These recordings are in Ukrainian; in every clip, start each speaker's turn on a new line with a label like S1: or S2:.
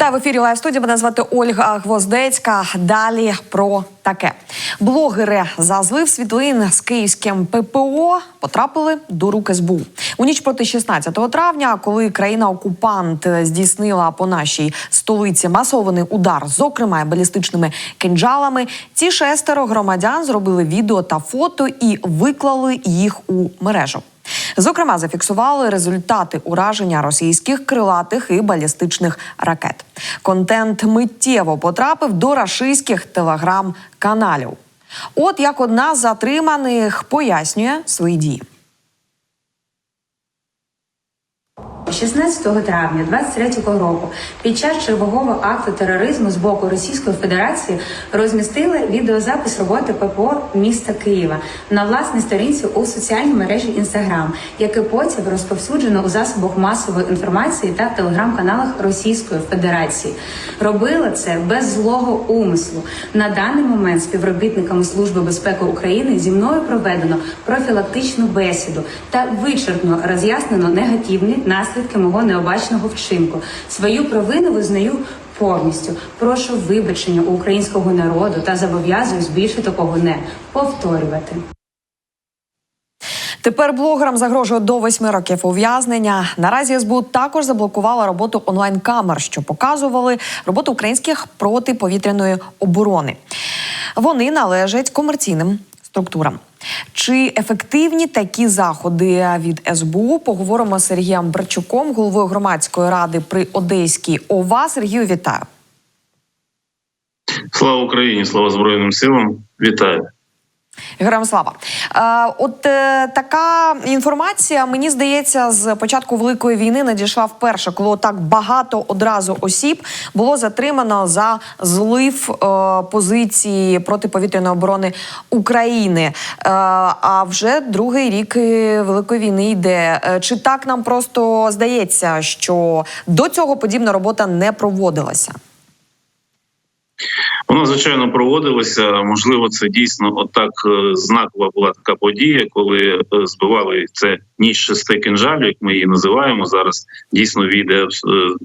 S1: Вітаю в ефірі Лайв студії. Мене звати Ольга Гвоздецька. Далі про таке. Блогери за злив світлин з київським ППО потрапили до рук СБУ. У ніч проти 16 травня, коли країна-окупант здійснила по нашій столиці масований удар, зокрема балістичними кинджалами. Ці шестеро громадян зробили відео та фото і виклали їх у мережу. Зокрема, зафіксували результати ураження російських крилатих і балістичних ракет. Контент миттєво потрапив до рашистських телеграм-каналів. От як одна з затриманих пояснює свої дії.
S2: 16 травня 23 року під час чергового акту тероризму з боку Російської Федерації розмістили відеозапис роботи ППО міста Києва на власній сторінці у соціальній мережі Інстаграм, яке потім розповсюджено у засобах масової інформації та телеграм-каналах Російської Федерації. Робили це без злого умислу. На даний момент співробітниками Служби безпеки України зі мною проведено профілактичну бесіду та вичерпно роз'яснено негативні наслідки мого необачного вчинку. Свою провину визнаю повністю. Прошу вибачення у українського народу та зобов'язуюсь більше такого не повторювати.
S1: Тепер блогерам загрожує до восьми років ув'язнення. Наразі СБУ також заблокувала роботу онлайн-камер, що показували роботу українських протиповітряної оборони. Вони належать комерційним структурам. Чи ефективні такі заходи від СБУ? Поговоримо з Сергієм Барчуком, головою громадської ради при Одеській ОВА. Сергію, вітаю.
S3: Слава Україні, слава Збройним силам. Вітаю.
S1: Героям. Е, от е, така інформація, мені здається, з початку великої війни надійшла вперше, коли так багато одразу осіб було затримано за злив е, позиції протиповітряної оборони України. А вже другий рік великої війни йде. Чи так нам просто здається, що до цього подібна робота не проводилася?
S3: Вона звичайно проводилася. Можливо, це дійсно отак е, знакова була така подія, коли е, збивали це ніж шести кинжалів, як ми її називаємо зараз. Дійсно війде е,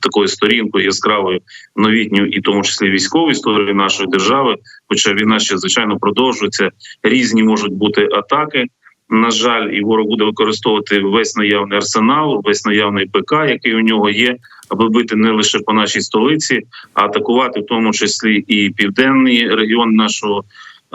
S3: такою сторінкою яскравою новітню, і тому числі військову історію нашої держави. Хоча війна ще звичайно продовжується. Різні можуть бути атаки. На жаль, і ворог буде використовувати весь наявний арсенал, весь наявний ПК, який у нього є, аби бити не лише по нашій столиці, а атакувати в тому числі і південний регіон нашого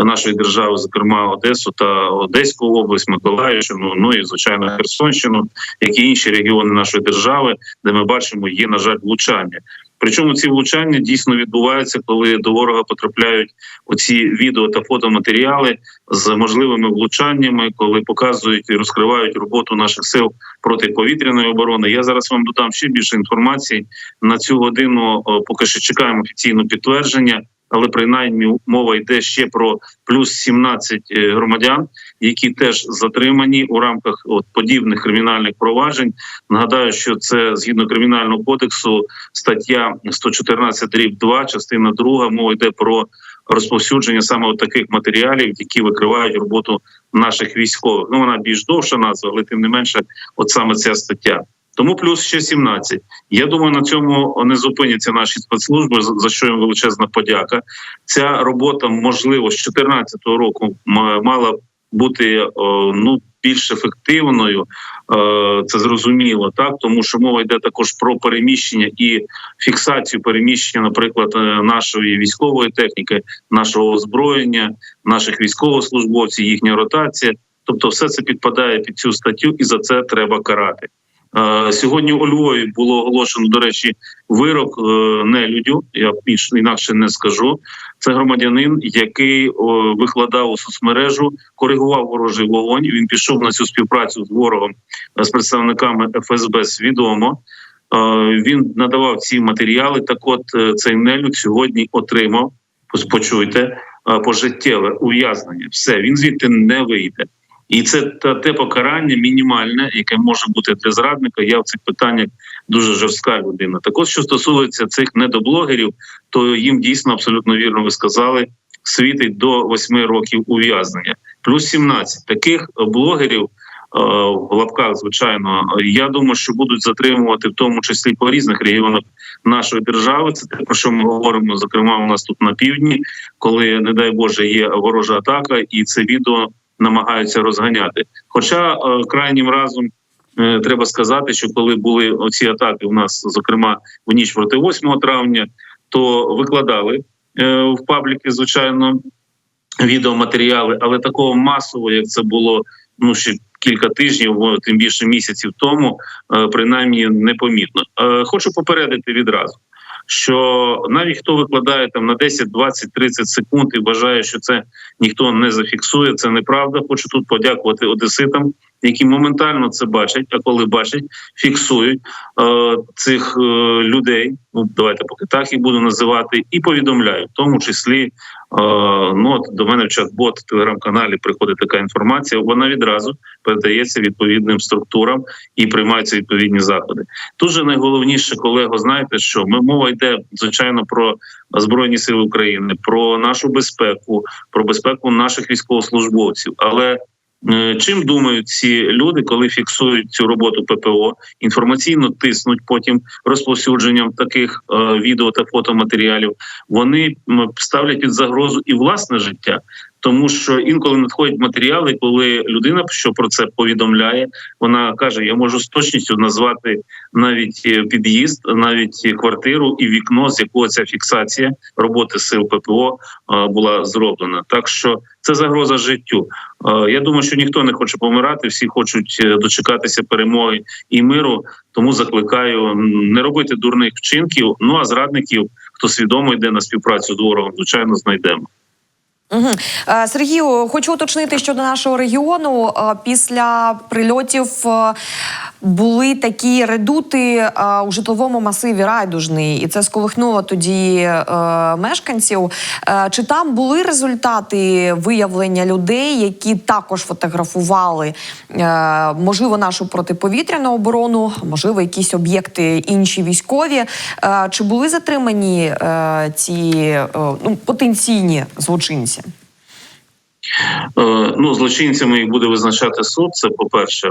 S3: нашої держави, зокрема Одесу та Одеську область, Миколаївщину, ну і звичайно Херсонщину, як і інші регіони нашої держави, де ми бачимо, є на жаль влучання. Причому ці влучання дійсно відбуваються, коли до ворога потрапляють оці відео та фотоматеріали з можливими влучаннями, коли показують і розкривають роботу наших сил протиповітряної оборони. Я зараз вам додам ще більше інформації на цю годину. Поки що чекаємо офіційне підтвердження. Але принаймні мова йде ще про плюс 17 громадян, які теж затримані у рамках от подібних кримінальних проваджень. Нагадаю, що це згідно кримінального кодексу, стаття 114 рік 2, частина 2, мова йде про розповсюдження саме от таких матеріалів, які викривають роботу наших військових. Ну вона більш довша назва, але тим не менше, от саме ця стаття. Тому плюс ще 17. Я думаю, на цьому не зупиняться наші спецслужби. За що їм величезна подяка. Ця робота можливо з 2014 року мала бути ну більш ефективною. Це зрозуміло, так тому що мова йде також про переміщення і фіксацію переміщення, наприклад, е, нашої військової техніки, нашого озброєння, наших військовослужбовців, їхня ротація. Тобто, все це підпадає під цю статтю, і за це треба карати. Сьогодні у Львові було оголошено, до речі, вирок е, нелюдю. Я більш інакше не скажу. Це громадянин, який викладав у соцмережу, коригував ворожий вогонь. Він пішов на цю співпрацю з ворогом е, з представниками ФСБ. Свідомо він надавав ці матеріали. Так, от е, цей нелюд сьогодні отримав. почуйте, пожиттєве ув'язнення. Все він звідти не вийде. І це те покарання мінімальне, яке може бути для зрадника. Я в цих питаннях дуже жорстка людина. Так от, що стосується цих недоблогерів, то їм дійсно абсолютно вірно ви сказали, світить до 8 років ув'язнення, плюс 17. таких блогерів в лапках, звичайно, я думаю, що будуть затримувати в тому числі по різних регіонах нашої держави. Це те про що ми говоримо. Зокрема, у нас тут на півдні, коли не дай Боже є ворожа атака, і це відео намагаються розганяти. Хоча е, крайнім разом. е, Треба сказати, що коли були оці атаки, у нас зокрема в ніч проти 8 травня, то викладали е, в пабліки, звичайно, відеоматеріали, але такого масового, як це було ну ще кілька тижнів, тим більше місяців тому, принаймні непомітно. Хочу попередити відразу. Що навіть хто викладає там на 10, 20, 30 секунд і вважає, що це ніхто не зафіксує, це неправда. Хочу тут подякувати одеситам, які моментально це бачать. А коли бачать, фіксують е, цих е, людей. Ну давайте поки так їх буду називати, і повідомляють, в тому числі е, ну от до мене в чат-бот в телеграм-каналі приходить така інформація. Вона відразу передається відповідним структурам і приймаються відповідні заходи. Тут же найголовніше, колего, знаєте, що ми мова йде звичайно про збройні сили України, про нашу безпеку, про безпеку наших військовослужбовців, але Чим думають ці люди, коли фіксують цю роботу ППО, інформаційно тиснуть потім розповсюдженням таких е, відео та фотоматеріалів? Вони ставлять під загрозу і власне життя, тому що інколи надходять матеріали, коли людина, що про це повідомляє, вона каже: Я можу з точністю назвати навіть е, під'їзд, навіть квартиру і вікно, з якого ця фіксація роботи сил ППО була зроблена. Так що це загроза життю. Я думаю, що ніхто не хоче помирати, всі хочуть е, дочекатися перемоги і миру. Тому закликаю не робити дурних вчинків. Ну а зрадників, хто свідомо йде на співпрацю з ворогом, звичайно, знайдемо.
S1: Угу. Е, Сергію, хочу уточнити щодо нашого регіону. Е, Після прильотів е, були такі редути е, у житловому масиві Райдужний, і це сколихнуло тоді е, мешканців. Е, Чи там були результати виявлення людей, які також фотографували е, можливо нашу протиповітряну оборону, можливо, якісь об'єкти інші військові? Е, Чи були затримані е, ці е, ну, потенційні злочинці?
S3: Е, Ну, злочинцями їх буде визначати суд. Це по перше.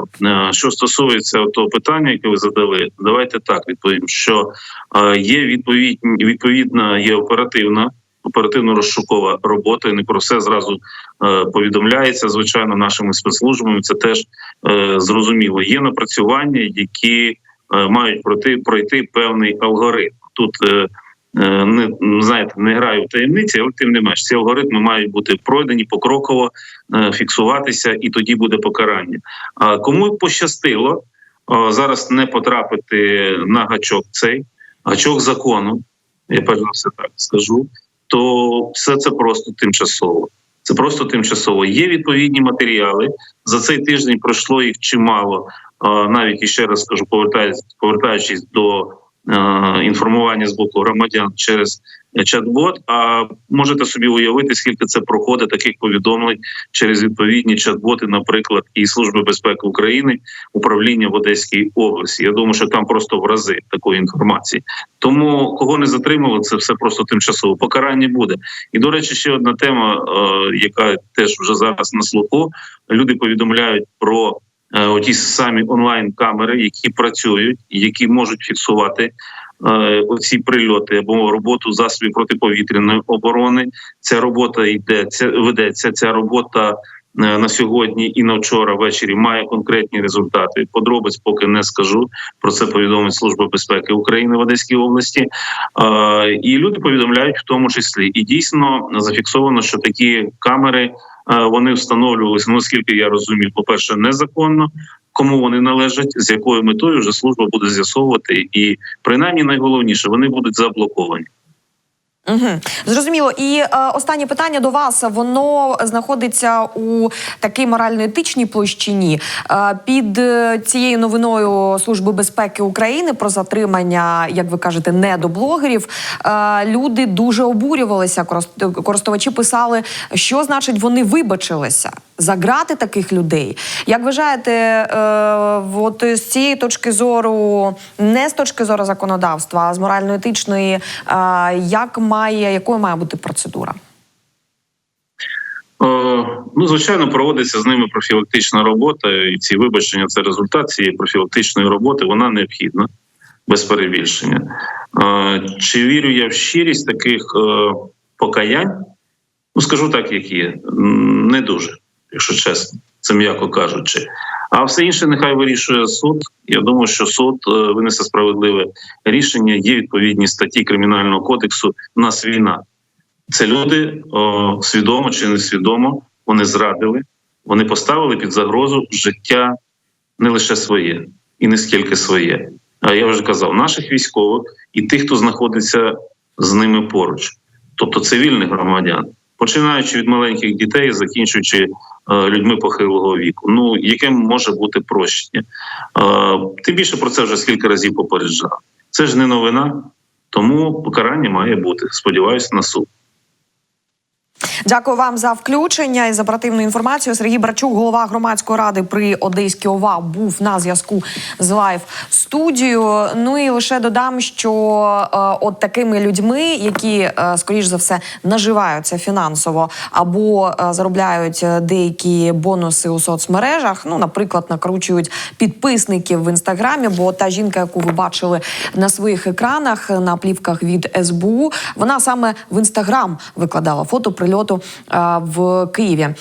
S3: Що стосується того питання, яке ви задали, давайте так відповім. Що е, є відповідь, відповідна, є оперативна, оперативно-розшукова робота. І не про все зразу е, повідомляється. Звичайно, нашими спецслужбами це теж е, зрозуміло. Є напрацювання, які е, мають пройти пройти певний алгоритм. Тут е, Е, не знаєте, не граю в таємниці, але тим не менш ці алгоритми мають бути пройдені покроково, е, фіксуватися, і тоді буде покарання. А кому пощастило зараз не потрапити на гачок цей гачок закону, я перш за все так скажу, то все це просто тимчасово. Це просто тимчасово. Є відповідні матеріали. За цей тиждень пройшло їх чимало. Навіть і ще раз скажу, повертаючись, до е, інформування з боку громадян через чат-бот. А можете собі уявити, скільки це проходить таких повідомлень через відповідні чат-боти, наприклад, і Служби безпеки України, управління в Одеській області. Я думаю, що там просто в рази такої інформації. Тому кого не затримали, це все просто тимчасово. Покарання буде. І до речі, ще одна тема, е, яка теж вже зараз на слуху. Люди повідомляють про е, оті самі онлайн камери, які працюють, які можуть фіксувати. е, Оці прильоти або роботу засобів протиповітряної оборони. Ця робота йде, ця ведеться. Ця робота е, на сьогодні і на вчора ввечері має конкретні результати. Подробиць поки не скажу. Про це повідомить Служба безпеки України в Одеській області. Е, І люди повідомляють в тому числі. І дійсно зафіксовано, що такі камери е, вони встановлювалися. Ну, наскільки я розумію, по перше, незаконно. Кому вони належать, з якою метою вже служба буде з'ясовувати, і принаймні найголовніше вони будуть заблоковані.
S1: Угу. Зрозуміло. І е, останнє питання до вас. Воно знаходиться у такій морально-етичній площині. Е, під е, цією новиною Служби безпеки України про затримання, як ви кажете, недоблогерів. Е, люди дуже обурювалися. Корос- Користувачі писали, що значить вони вибачилися заграти таких людей. Як вважаєте, е, от з цієї точки зору, не з точки зору законодавства, а з морально-етичної, е, як має якою має бути процедура?
S3: Е, Ну, звичайно, проводиться з ними профілактична робота, і ці вибачення це результат цієї профілактичної роботи. Вона необхідна, без перебільшення. Е, Чи вірю я в щирість таких е, покаянь? Ну, скажу так, як є. Не дуже, якщо чесно, це м'яко кажучи. А все інше нехай вирішує суд. Я думаю, що суд е, винесе справедливе рішення. Є відповідні статті Кримінального кодексу. У нас війна. Це люди о, свідомо чи несвідомо вони зрадили, вони поставили під загрозу життя не лише своє і не скільки своє. А я вже казав, наших військових і тих, хто знаходиться з ними поруч, тобто цивільних громадян, починаючи від маленьких дітей, закінчуючи е, людьми похилого віку. Ну яке може бути прощення? Е, тим більше про це вже скільки разів попереджав. Це ж не новина, тому покарання має бути. Сподіваюся на суд.
S1: Дякую вам за включення і за оперативну інформацію. Сергій Брачук, голова громадської ради при Одеській ОВА, був на зв'язку з лайв студією. Ну і лише додам, що е, от такими людьми, які е, скоріш за все наживаються фінансово або е, заробляють е, деякі бонуси у соцмережах. Ну, наприклад, накручують підписників в інстаграмі. Бо та жінка, яку ви бачили на своїх екранах на плівках від СБУ, вона саме в інстаграм викладала фото прильоту е, в Києві. Е,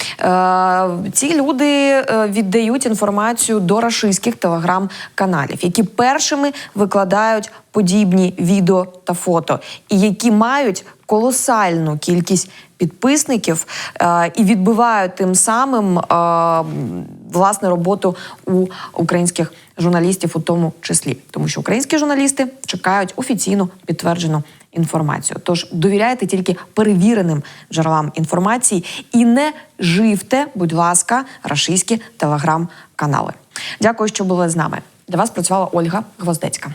S1: ці люди е, віддають інформацію до рашистських телеграм-каналів, які першими викладають подібні відео та фото, і які мають колосальну кількість підписників і відбивають тим самим власне роботу у українських журналістів, у тому числі, тому що українські журналісти чекають офіційно підтверджену інформацію. Тож довіряйте тільки перевіреним джерелам інформації і не живте, будь ласка, рашистські телеграм-канали. Дякую, що були з нами. Для вас працювала Ольга Гвоздецька.